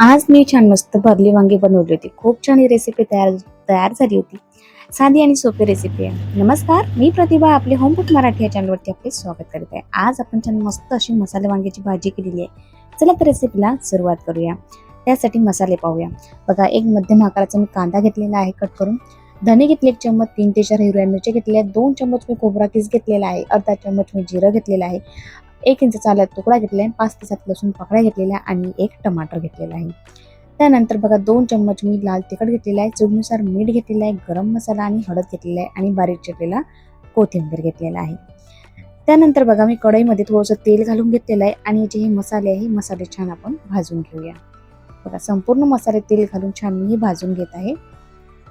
आज मी छान मस्त भरली वांगी बनवली होती. खूप छान ही रेसिपी तयार तयार झाली होती. साधी आणि सोपी रेसिपी आहे. नमस्कार मी प्रतिभा आपले होम मराठी या चॅनलवरती आपले स्वागत करत आहे. आज आपण छान मस्त अशी मसाले वांग्याची भाजी केलेली आहे. चला तर रेसिपीला सुरुवात करूया. त्यासाठी मसाले पाहूया. बघा एक मध्यम आकाराचा मी कांदा घेतलेला आहे कट करून. धने घेतले एक चम्मच तीन ते चार हिरव्या मिरच्या घेतलेल्या आहेत दोन चम्मच मी खोबरा किस घेतलेला आहे. अर्धा चम्मच मी जिरं घेतलेलं आहे. एक इंच चाला तुकडा घेतला आहे पाच ते सात लसूण पाकळ्या घेतलेल्या आणि एक टमाटर घेतलेला आहे. त्यानंतर बघा दोन चम्मच मी लाल तिखट घेतलेला आहे चवीनुसार मीठ घेतलेलं आहे गरम मसाला आणि हळद घेतलेला आहे आणि बारीक चिरलेला कोथिंबीर घेतलेला आहे. त्यानंतर बघा मी कढईमध्ये थोडंसं तेल घालून घेतलेलं आहे आणि जे हे मसाले आहे मसाले छान आपण भाजून घेऊया. बघा संपूर्ण मसाले तेल घालून छान मी भाजून घेत आहे.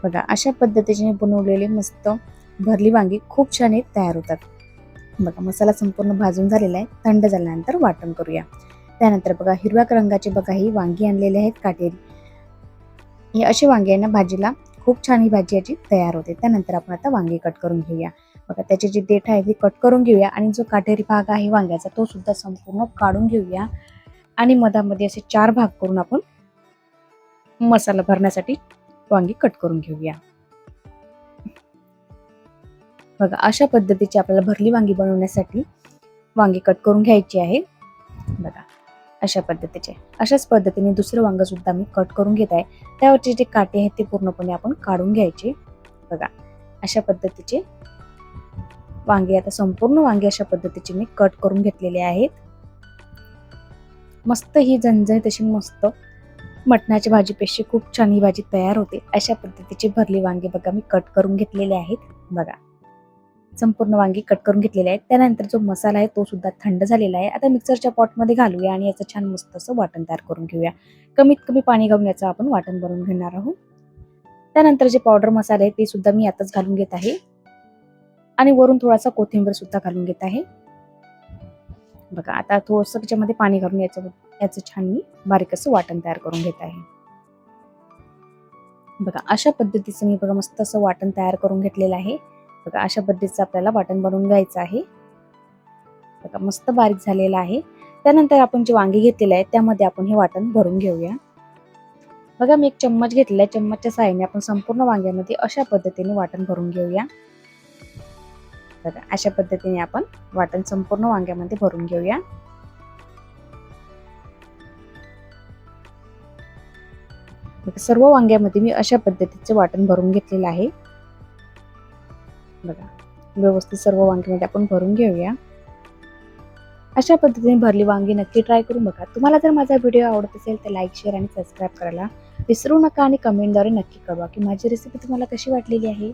बघा अशा पद्धतीने बनवलेले मस्त भरली वांगी खूप छान तयार होतात. बघा मसाला संपूर्ण भाजून झालेला आहे. थंड झाल्यानंतर वाटण करूया. त्यानंतर बघा हिरव्या रंगाचे बघा ही वांगी आणलेले आहेत काटेरी. हे अशी वांगी आहे ना भाजीला खूप छान ही भाजी याची तयार होते. त्यानंतर आपण आता वांगी कट करून घेऊया. बघा त्याची जी देठ आहे ती कट करून घेऊया आणि जो काटेरी भाग आहे वांग्याचा तो सुद्धा संपूर्ण काढून घेऊया. आणि मधामध्ये असे चार भाग करून आपण मसाला भरण्यासाठी वांगी कट करून घेऊया. बघा अशा पद्धतीची आपल्याला भरली वांगी बनवण्यासाठी वांगी कट करून घ्यायची आहे. बघा अशा पद्धतीचे. अशाच पद्धतीने दुसरं वांग सुद्धा मी कट करून घेत आहे. त्यावरचे जे काटे आहेत ते पूर्णपणे आपण काढून घ्यायचे. बघा अशा पद्धतीचे वांगे आता संपूर्ण वांगे अशा पद्धतीचे मी कट करून घेतलेले आहेत. मस्त ही झणझणीत तशी मस्त मटणाची भाजीपेक्षा खूप छान ही भाजी तयार होते. अशा पद्धतीची भरली वांगे बघा मी कट करून घेतलेले आहेत. बघा. संपूर्ण वांगी कट करून घेतलेले आहेत. त्यानंतर जो मसाला आहे तो सुद्धा थंड झालेला आहे. आता मिक्सरच्या पॉटमध्ये घालूया आणि याचं छान मस्त असं वाटण तयार करून घेऊया. कमीत कमी पाणी घालून याचं आपण वाटण बनवून घेणार आहोत. त्यानंतर जे पावडर मसाले आहे ते सुद्धा मी आताच घालून घेत आहे. आणि वरून थोडासा कोथिंबीर सुद्धा घालून घेत आहे. बघा आता थोडंसं त्याच्यामध्ये पाणी घालून याचं याचं छान मी बारीक असं वाटण तयार करून घेत आहे. बघा अशा पद्धतीचं मी बघा मस्त असं वाटण तयार करून घेतलेलं आहे. बघा अशा पद्धतीचं आपल्याला वाटण बनवून घ्यायचं आहे. बघा मस्त बारीक झालेलं आहे. त्यानंतर आपण जे वांगी घेतलेले आहे त्यामध्ये आपण हे वाटण भरून घेऊया. बघा मी एक चम्मच घेतलेला आहे. चम्मचच्या साहाय्याने आपण संपूर्ण वांग्यामध्ये अशा पद्धतीने वाटण भरून घेऊया. बघा अशा पद्धतीने आपण वाटण संपूर्ण वांग्यामध्ये भरून घेऊया. सर्व वांग्यामध्ये मी अशा पद्धतीचे वाटण भरून घेतलेलं आहे. बघा. व्यवस्थित सर्व वांगीमध्ये आपण भरून घेऊया. अशा पद्धतीने भरली वांगी नक्की ट्राय करून बघा. तुम्हाला जर माझा व्हिडिओ आवडत असेल तर लाईक शेअर आणि सबस्क्राईब करायला विसरू नका आणि कमेंटद्वारे नक्की कळवा की माझी रेसिपी तुम्हाला कशी वाटलेली आहे.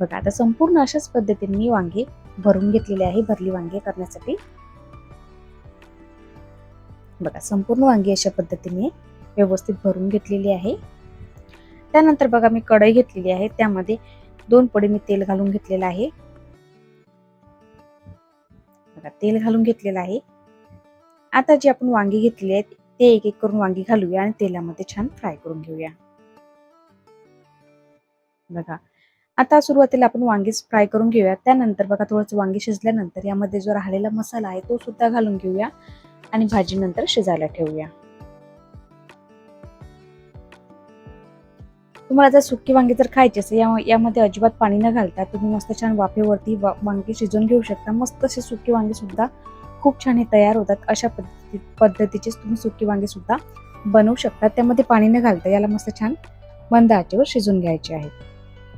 बघा आता संपूर्ण अशाच पद्धतीने मी वांगे भरून घेतलेले आहे भरली वांगे करण्यासाठी. बघा संपूर्ण वांगी अशा पद्धतीने व्यवस्थित भरून घेतलेली आहे. त्यानंतर बघा मी कढई घेतलेली आहे. त्यामध्ये दोन पडे मी तेल घालून घेतलेलं आहे. बघा तेल घालून घेतलेलं आहे. आता जी आपण वांगी घेतली आहेत ते एक एक करून वांगी घालूया आणि तेलामध्ये छान फ्राय करून घेऊया. बघा आता सुरुवातीला आपण वांगीच फ्राय करून घेऊया. त्यानंतर बघा थोडंसं वांगी शिजल्यानंतर यामध्ये जो राहिलेला मसाला आहे तो सुद्धा घालून घेऊया आणि भाजी नंतर शिजायला ठेवूया. तुम्हाला जर सुकी वांगी जर खायची असेल या यामध्ये अजिबात पाणी न घालता तुम्ही मस्त छान वाफेवरती वा- वांगी शिजवून घेऊ शकता. मस्त असे सुकी वांगी सुद्धा खूप छान हे तयार होतात. अशा पद्धती पद्धतीचेच तुम्ही सुकी वांगी सुद्धा बनवू शकता. त्यामध्ये पाणी न घालता याला मस्त छान मंद आचेवर शिजवून घ्यायचे आहे.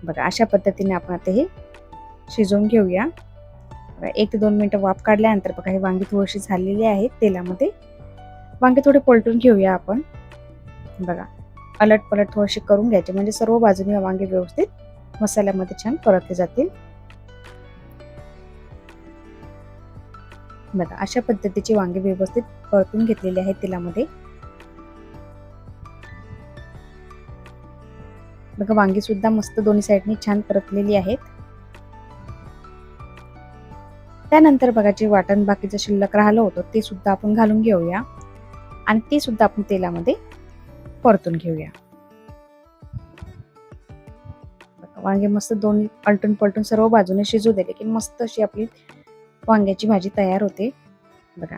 बघा अशा पद्धतीने आपण आता हे शिजवून घेऊया. एक ते दोन मिनटं वाफ काढल्यानंतर बघा हे वांगी थोडीशी झालेली आहेत तेलामध्ये वांगे थोडे पलटून घेऊया आपण. बघा अलट पलट थोडीशी करून घ्यायचे. म्हणजे सर्व बाजूने वांगे व्यवस्थित मसाल्यामध्ये छान परतले जातील. बघा अशा पद्धतीचे वांगे व्यवस्थित परतून घेतलेले आहेत तेलामध्ये. बघा वांगी सुद्धा मस्त दोन्ही साईडनी छान परतलेली आहेत. त्यानंतर बघा जे वाटण बाकीचं शिल्लक राहिलं होतं ते सुद्धा आपण घालून घेऊया. आणि ते सुद्धा आपण तेलामध्ये परतून घेऊया. बघा, वांगे मस्त दोन पलटून पलटून सर्व बाजूने शिजू दिले की मस्त अशी आपली वांग्याची भाजी तयार होते. बघा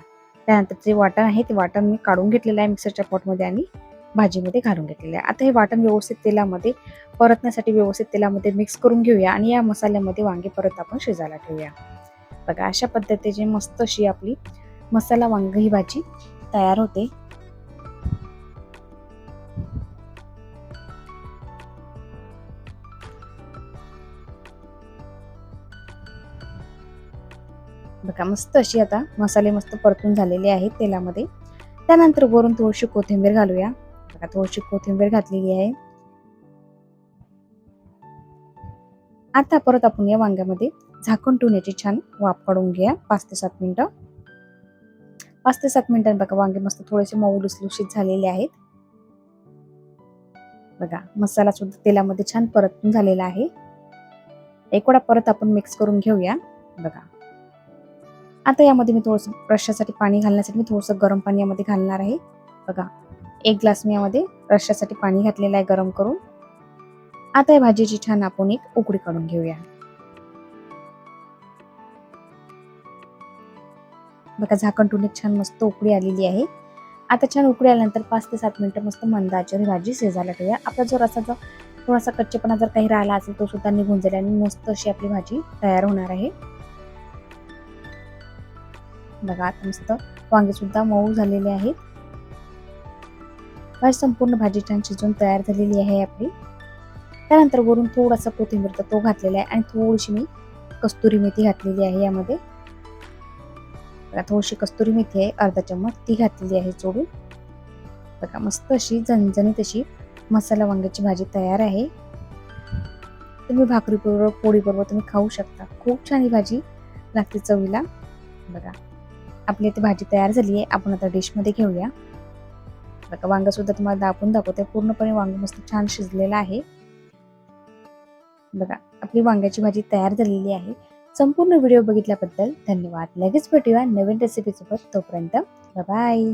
त्यानंतर जे वाटण आहे ते वाटण मी काढून घेतलेलं आहे मिक्सरच्या पॉटमध्ये आणि भाजीमध्ये घालून घेतलेलं आहे. आता हे वाटण व्यवस्थित तेलामध्ये परतण्यासाठी व्यवस्थित तेलामध्ये मिक्स करून घेऊया आणि या मसाल्यामध्ये वांगे परत आपण शिजायला ठेवूया. बघा अशा पद्धतीची मस्त अशी आपली मसाला वांग ही भाजी तयार होते. बघा मस्त अशी आता मसाले मस्त परतून झालेले आहेत तेलामध्ये. त्यानंतर वरून थोडीशी कोथिंबीर घालूया. बघा थोडीशी कोथिंबीर घातलेली आहे. आता परत आपण या वांग्यामध्ये झाकण ठेवण्याची छान वाफ काढून घ्या पाच ते सात मिनिटं. पाच ते सात मिनिटांनी बघा वांगे मस्त थोडेसे मऊ लुसलुशीत झालेले आहेत. बघा मसाला सुद्धा तेलामध्ये छान परतून झालेला आहे. एक परत आपण मिक्स करून घेऊया. बघा. आता यामध्ये मी थोडंसं रश्श्यासाठी पाणी घालण्यासाठी मी थोडंसं गरम पाणी यामध्ये घालणार आहे. बघा एक ग्लास मी यामध्ये रश्श्यासाठी पाणी घातलेलं आहे गरम करून. आता या भाजीची छान आपण एक उकडी काढून घेऊया. बघा झाकण ठेवून एक छान मस्त उकडी आलेली आहे. आता छान उकडी आल्यानंतर पाच ते सात मिनिटं मस्त मंदाची भाजी शिजायला ठेवूया. आपला जो रसाचा थोडासा कच्चेपणा जर काही राहिला असेल तो सुद्धा निघून जाईल आणि मस्त अशी आपली भाजी तयार होणार आहे. बघा आता मस्त वांगेसुद्धा मऊ झालेले आहेत. भाजी संपूर्ण भाजी छान शिजून तयार झालेली आहे आपली. त्यानंतर वरून थोडासा कोथिंबीरचा तो घातलेला आहे आणि थोडीशी मी कस्तुरी मेथी घातलेली आहे यामध्ये. बघा थोडीशी कस्तुरी मेथी आहे अर्धा चम्मच ती घातलेली आहे चोडून बघा मस्त अशी झणझणीत अशी मसाला वांग्याची भाजी तयार आहे. तुम्ही भाकरी बरोबर पोळी बरोबर तुम्ही खाऊ शकता. खूप छान ही भाजी लागते चवीला. बघा. आपली इथे भाजी तयार झाली आहे. आपण आता डिशमध्ये घेऊया. बघा वांग सुद्धा तुम्हाला दाखवून दाखवते. पूर्णपणे वांग मस्त छान शिजलेलं आहे. बघा आपली वांग्याची भाजी तयार झालेली आहे. संपूर्ण व्हिडिओ बघितल्याबद्दल धन्यवाद. लगेच भेटूया नवीन रेसिपीसोबत तोपर्यंत बाय